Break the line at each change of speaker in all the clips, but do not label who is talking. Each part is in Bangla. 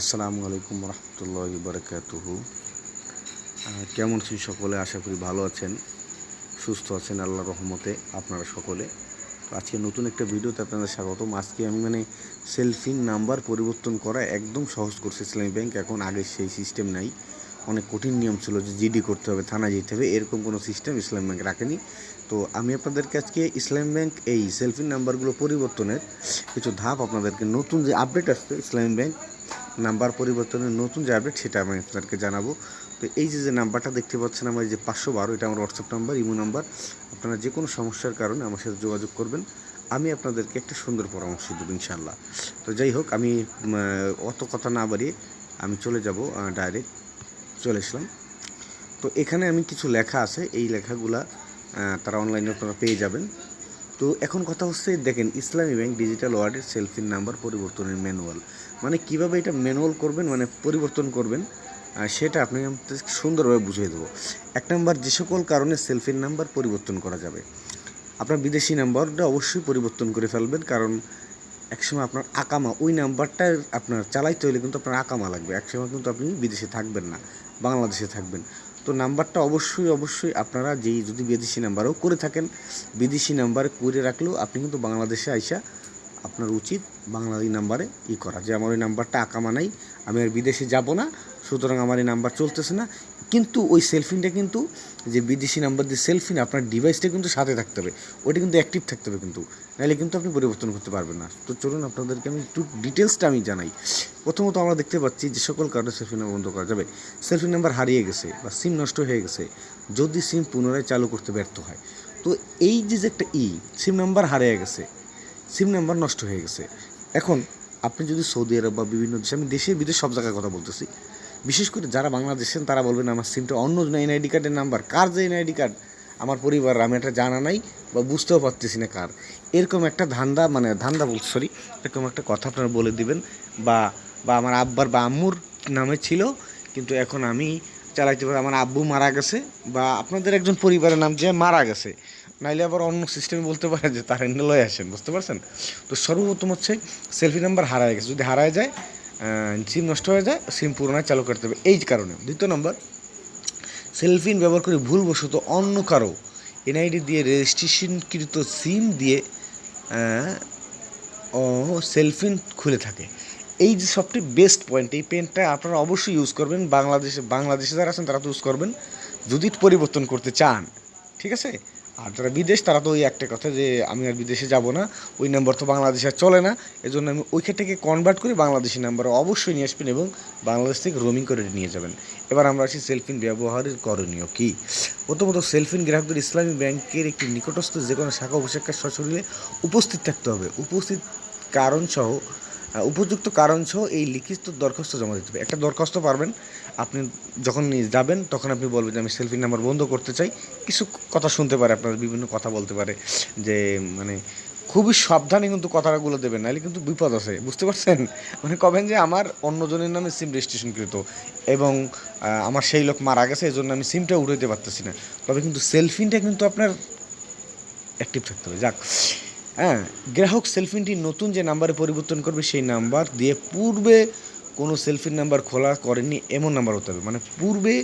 আসসালামু আলাইকুম রহমতুল্লাহ বারকাতুহু। কেমন আছেন সকলে? আশা করি ভালো আছেন, সুস্থ আছেন আল্লাহ রহমতে আপনারা সকলে। তো আজকে নতুন একটা ভিডিওতে আপনাদের স্বাগতম। আজকে আমি মানে সেলফিন নাম্বার পরিবর্তন করা একদম সহজ করছে। ইসলামী ব্যাংক এখন আগে সেই সিস্টেম নাই। অনেক কঠিন নিয়ম ছিল যে জিডি করতে হবে থানা যেতে হবে। এরকম কোনো সিস্টেম ইসলাম ব্যাংক রাখেনি। তো আমি আপনাদেরকে আজকে ইসলাম ব্যাংক এই সেলফিন নাম্বারগুলো পরিবর্তনের কিছু ধাপ আপনাদেরকে নতুন যে আপডেট আসছে ইসলামী ব্যাংক নাম্বার পরিবর্তনের নতুন যে আপডেট সেটা আমি আপনাদেরকে জানাব। তো এই যে যে নাম্বারটা দেখতে পাচ্ছেন আমার এই যে পাঁচশো বারো, এটা আমার হোয়াটসঅ্যাপ নাম্বার ইমো নাম্বার আপনারা যে কোনো সমস্যার কারণে আমার সাথে যোগাযোগ করবেন। আমি আপনাদেরকে একটা সুন্দর পরামর্শ দেবো ইনশাল্লাহ তো যাই হোক, আমি অত কথা না বাড়িয়ে আমি চলে যাব ডাইরেক্ট চলে এসলাম। তো এখানে আমি কিছু লেখা আছে। এই লেখাগুলা তারা অনলাইনে আপনারা পেয়ে যাবেন। তো এখন কথা হচ্ছে দেখেন ইসলামী ব্যাংক ডিজিটাল ওয়ার্ডের সেলফিন নাম্বার পরিবর্তনের ম্যানুয়াল মানে কীভাবে এটা ম্যানুয়াল করবেন মানে পরিবর্তন করবেন আহ, সেটা আপনি সুন্দরভাবে বুঝিয়ে দেবো। এক নম্বর যে সকল কারণে সেলফিন নাম্বার পরিবর্তন করা যাবে। আপনার বিদেশি নাম্বারটা অবশ্যই পরিবর্তন করে ফেলবেন কারণ একসময় আপনার আকামা ওই নাম্বারটা আপনার চালাইতে হলে কিন্তু আপনার আকামা লাগবে। একসময় কিন্তু আপনি বিদেশে থাকবেন না বাংলাদেশে থাকবেন। তো নাম্বারটা অবশ্যই অবশ্যই আপনারা যেই যদি বিদেশি নাম্বারও করে থাকেন, বিদেশি নাম্বার করে রাখলেও আপনি কিন্তু বাংলাদেশে আইসা আপনার উচিত বাংলাদেশি নাম্বারে ই করা। যে আমার ওই নাম্বারটা আকামা নাই আমি আর বিদেশে যাব না, সুতরাং আমার এই নাম্বার চলতেছে না। কিন্তু ওই সেলফিনটা কিন্তু, যে বিদেশি নাম্বার দিয়ে সেলফিন, আপনার ডিভাইসটা কিন্তু সাথে থাকতে হবে। ওটা কিন্তু অ্যাক্টিভ থাকতে হবে কিন্তু। নাহলে কিন্তু আপনি পরিবর্তন করতে পারবেন না। তো চলুন আপনাদেরকে আমি একটু ডিটেলসটা আমি জানাই। প্রথমত আমরা দেখতে পাচ্ছি যে সকল কারণে সেলফি নাম্বার বন্ধ করা যাবে। সেলফি নাম্বার হারিয়ে গেছে বা সিম নষ্ট হয়ে গেছে। যদি সিম পুনরায় চালু করতে ব্যর্থ হয়। তো এই যে একটা ই, সিম নাম্বার হারিয়ে গেছে সিম নাম্বার নষ্ট হয়ে গেছে। এখন আপনি যদি সৌদি আরব বা বিভিন্ন দেশে, আমি দেশে বিদেশ সব জায়গায় কথা বলতেছি। বিশেষ করে যারা বাংলাদেশের তারা বলবেন, আমার সিমটা অন্য এনআইডি কার্ডের নাম্বার। কার যে এনআইডি কার্ড? আমার পরিবার, আমি এটা জানা নাই বা বুঝতেও পারতেছি না কার। এরকম একটা ধান্দা মানে ধান্দা বল সরি এরকম একটা কথা আপনারা বলে দিবেন। বা বা আমার আব্বার বা আম্মুর নামে ছিল, কিন্তু এখন আমি চালাইতে পারি, আমার আব্বু মারা গেছে বা আপনাদের একজন পরিবারের নাম যে মারা গেছে। নাইলে আবার অন্য সিস্টেমে বলতে পারে যে তার এনে লয়ে আসেন, বুঝতে পারছেন? তো সর্বপ্রথম হচ্ছে সেলফি নাম্বার হারায় গেছে। যদি হারায় যায় সিম নষ্ট হয়ে যায় সিম পুনরায় চালু করতে হবে। এই কারণে। দ্বিতীয় নম্বর সেলফিন ব্যবহার করে ভুলবশত অন্য কারও এনআইডি দিয়ে রেজিস্ট্রেশনকৃত সিম দিয়ে ও সেলফিন খুলে থাকে। এই যে সবটি বেস্ট পয়েন্ট এই পেনটা আপনারা অবশ্যই ইউজ করবেন। বাংলাদেশে বাংলাদেশে যারা আছেন, তারা তো ইউজ করবেন। যদি পরিবর্তন করতে চান, ঠিক আছে? আর যারা বিদেশ, তারা তো ওই একটা কথা যে আমি আর বিদেশে যাব না, ওই নাম্বার তো বাংলাদেশে আর চলে না। এজন্য আমি ওইখান থেকে কনভার্ট করে বাংলাদেশি নাম্বার অবশ্যই নিয়ে আসবেন এবং বাংলাদেশ থেকে রোমিং করে নিয়ে যাবেন। এবার আমরা আসি সেলফিন ব্যবহারের করণীয় কী? প্রথমত সেলফিন গ্রাহকদের ইসলামী ব্যাংকের একটি নিকটস্থ যে কোনো শাখা উপশাখার সশরীরে উপস্থিত থাকতে হবে। উপস্থিত কারণসহ উপযুক্ত কারণ কারণসহ এই লিখিত দরখাস্ত জমা দিতে হবে। একটা দরখাস্ত পারবেন, আপনি যখন যাবেন, তখন আপনি বলবেন যে, আমি সেলফি নাম্বার বন্ধ করতে চাই। কিছু কথা শুনতে পারে, আপনার বিভিন্ন কথা বলতে পারে, যে মানে খুবই সাবধানে কিন্তু কথাগুলো দেবেন, নাহলে কিন্তু বিপদ আছে, বুঝতে পারছেন? মানে কবেন যে, আমার অন্যজনের নামে সিম রেজিস্ট্রেশনকৃত এবং আমার সেই লোক মারা গেছে এই জন্য আমি সিমটা উঠাইতে পারতেছি না। তবে কিন্তু সেলফিনটা কিন্তু আপনার অ্যাক্টিভ থাকতে হবে। যাক হ্যাঁ গ্রাহক সেলফিনটি নতুন যে নাম্বারে পরিবর্তন করবে সেই নাম্বার দিয়ে পূর্বে কোনো সেলফিন নাম্বার খোলা করেননি, এমন নাম্বার হতে হবে। মানে পূর্বে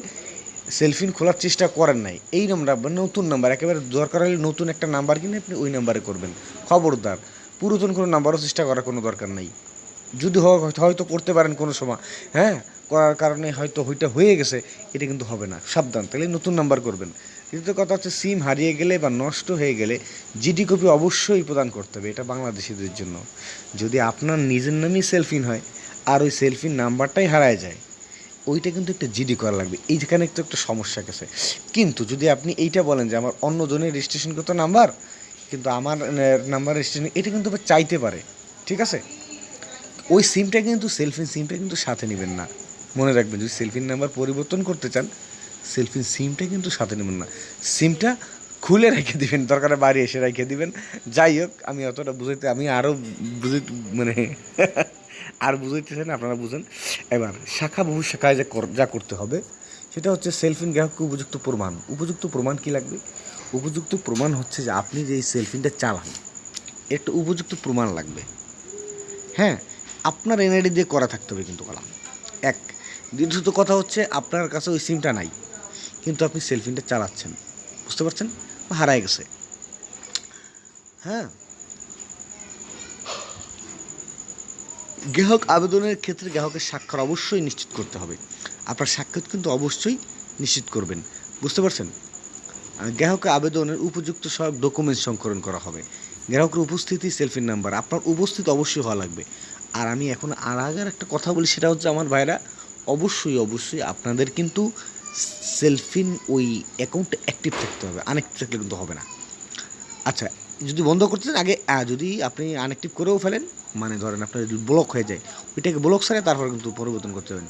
সেলফিন খোলার চেষ্টা করেন নাই। এই নাম্বার নতুন নাম্বার একেবারে দরকার হলে নতুন একটা নাম্বার কিনে আপনি ওই নাম্বারে করবেন। খবরদার, পুরাতন কোনো নাম্বারও চেষ্টা করার কোনো দরকার নাই। যদি হয় হয়তো করতে পারেন কোনো সময় হ্যাঁ? করার কারণে হয়তো ওইটা হয়ে গেছে, এটা কিন্তু হবে না, সাবধান। তাহলে নতুন নাম্বার করবেন। দ্বিতীয় কথা হচ্ছে সিম হারিয়ে গেলে বা নষ্ট হয়ে গেলে জিডি কপি অবশ্যই প্রদান করতে হবে, এটা বাংলাদেশিদের জন্য। যদি আপনার নিজের নামই সেলফিন হয়, আর ওই সেলফিন নাম্বারটাই হারায় যায়, ওইটা কিন্তু একটা জিডি করা লাগবে। এইখানে একটু একটা সমস্যা গেছে। কিন্তু যদি আপনি এইটা বলেন যে আমার অন্য জনের রেজিস্ট্রেশন করতো নাম্বার কিন্তু আমার নাম্বার রেজিস্ট্রেশন এটা কিন্তু চাইতে পারে, ঠিক আছে? ওই সিমটা কিন্তু সেলফিন সিমটা কিন্তু সাথে নেবেন না। মনে রাখবেন, যদি সেলফিন নাম্বার পরিবর্তন করতে চান, সেলফিন সিমটা কিন্তু সাথে নেবেন না। সিমটা খুলে রেখে দিবেন, দরকারে বাড়ি এসে রেখে দিবেন। যাই হোক, আমি অতটা বুঝাইতে, আমি আরও বুঝে মানে আর বুঝাইতেছেন, আপনারা বুঝেন। এবার শাখা বহু শাখায় যে যা করতে হবে, সেটা হচ্ছে সেলফিন গ্রাহককে উপযুক্ত প্রমাণ। উপযুক্ত প্রমাণ কি লাগবে? উপযুক্ত প্রমাণ হচ্ছে যে আপনি যে এই সেলফিনটা চালান, একটা উপযুক্ত প্রমাণ লাগবে। হ্যাঁ আপনার এনআইডি দিয়ে করা থাকতে হবে কিন্তু কলাম। এক, দ্বিতীয়ত কথা হচ্ছে আপনার কাছে ওই সিমটা নাই, কিন্তু আপনি সেলফিনটা চালাচ্ছেন। বুঝতে পারছেন? হারায় গেছে। হ্যাঁ। গ্রাহক আবেদনের ক্ষেত্রে গ্রাহকের স্বাক্ষর অবশ্যই নিশ্চিত করতে হবে। আপনার স্বাক্ষর কিন্তু অবশ্যই নিশ্চিত করবেন। বুঝতে পারছেন? গ্রাহকের আবেদনের উপযুক্ত সব ডকুমেন্টস সংকলন করা হবে। গ্রাহকের উপস্থিতি, সেলফিন নাম্বার, আপনার উপস্থিত অবশ্যই হওয়া লাগবে। আর আমি এখন আর আগের একটা কথা বলি, সেটা হচ্ছে আমার ভাইরা, অবশ্যই অবশ্যই আপনাদের কিন্তু সেলফিন ওই অ্যাকাউন্টে অ্যাক্টিভ থাকতে হবে আনঅ্যাক্টিভ থাকলে কিন্তু হবে না। আচ্ছা যদি বন্ধ করতে চান, আগে যদি আপনি আনঅ্যাক্টিভ করেও ফেলেন মানে ধরেন আপনার ব্লক হয়ে যায়, ওইটাকে ব্লক সারে তারপর কিন্তু পরিবর্তন করতে হবেন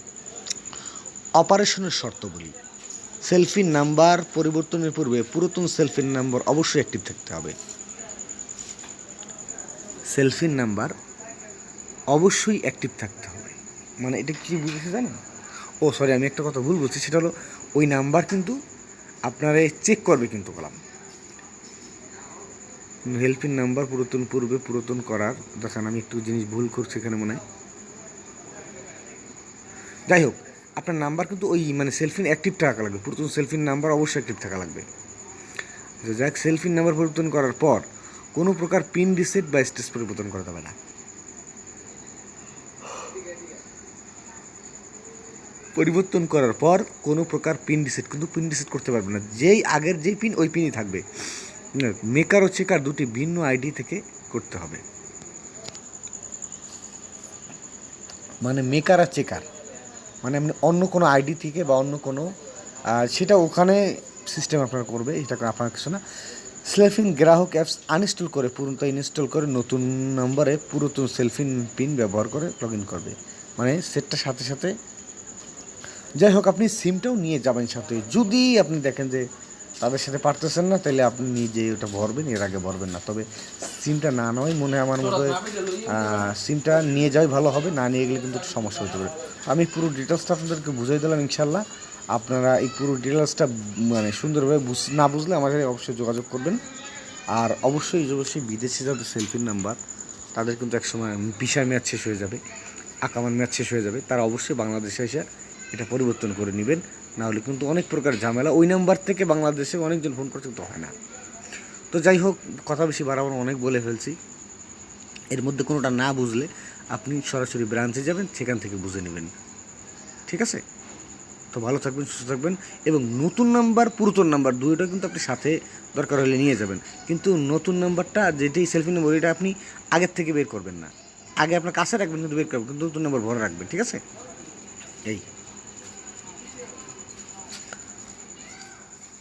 অপারেশনের শর্ত বলি সেলফিন নাম্বার পরিবর্তনের পূর্বে পুরাতন সেলফিন নাম্বার অবশ্যই অ্যাক্টিভ থাকতে হবে। সেলফিন নাম্বার অবশ্যই অ্যাক্টিভ থাকতে হবে। মানে এটা কি বুঝেছে জানেন? ও সরি আমি একটা কথা ভুল বলছি সেটা হলো ওই নাম্বার কিন্তু আপনারা চেক করবে কিন্তু কলাম। হেল্পিং নাম্বার পুরাতন পূর্বে পুরাতন করার দেখেন আমি একটু জিনিস ভুল করছি এখানে মনে হয়। যাই হোক আপনার নাম্বার কিন্তু ওই মানে সেলফিন অ্যাক্টিভ থাকা লাগবে পুরাতন সেলফিন নাম্বার অবশ্যই অ্যাক্টিভ থাকা লাগবে। আচ্ছা, যাক সেলফিন নাম্বার পরিবর্তন করার পর কোনো প্রকার পিন রিসেট বা স্টেজ পরিবর্তন করা যাবে না। পরিবর্তন করার পর কোনো প্রকার পিন রিসেট কিন্তু পিন রিসেট করতে পারবে না। যেই আগের যেই পিন ওই পিনই থাকবে। মেকার ও চেকার দুটি ভিন্ন আইডি থেকে করতে হবে। মানে মেকার আর চেকার মানে আপনি অন্য কোনো আইডি থেকে বা অন্য কোনো সেটা ওখানে সিস্টেম আপনার করবে, এটা আপনার কিছু না। সেলফিন গ্রাহক অ্যাপস আনইনস্টল করে, পুরোটা ইনস্টল করে, নতুন নম্বরে পুরাতন সেলফিন পিন ব্যবহার করে লগ ইন করবে। মানে সেটটার সাথে সাথে যাই হোক আপনি সিমটাও নিয়ে যাবেন সাথে। যদি আপনি দেখেন যে তাদের সাথে পারতেছেন না তাহলে আপনি নিজে ওটা ভরবেন এর আগে ভরবেন না। তবে সিমটা না নয় মনে হয় আমার মতো সিমটা নিয়ে যাওয়াই ভালো হবে না নিয়ে গেলে কিন্তু একটু সমস্যা হতে পারে। আমি পুরো ডিটেলসটা আপনাদেরকে বুঝাই দিলাম ইনশাল্লাহ আপনারা এই পুরো ডিটেলসটা মানে সুন্দরভাবে বুঝ না বুঝলে আমার সাথে অবশ্যই যোগাযোগ করবেন। আর অবশ্যই অবশ্যই বিদেশি যাদের সেলফির নাম্বার তাদের কিন্তু একসময় ভিসার মেয়াদ শেষ হয়ে যাবে আকামার মেয়াদ শেষ হয়ে যাবে তারা অবশ্যই বাংলাদেশে এসে এটা পরিবর্তন করে নেবেন। না হলে কিন্তু অনেক প্রকার ঝামেলা। ওই নাম্বার থেকে বাংলাদেশে অনেকজন ফোন করছে তো হয় না। তো যাই হোক, কথা বেশি বাড়াবার অনেক বলে ফেলছি। এর মধ্যে কোনোটা না বুঝলে আপনি সরাসরি ব্রাঞ্চে যাবেন, সেখান থেকে বুঝে নেবেন। ঠিক আছে? তো ভালো থাকবেন, সুস্থ থাকবেন। এবং নতুন নাম্বার, পুরাতন নাম্বার, দুইটা কিন্তু আপনি সাথে দরকার হলে নিয়ে যাবেন। কিন্তু নতুন নাম্বারটা যেটাই সেলফি নাম্বার এটা আপনি আগের থেকে বের করবেন না। আগে আপনার কাছে রাখবেন, কিন্তু বের করবেন, কিন্তু নতুন নাম্বার ভরে রাখবেন, ঠিক আছে? এই।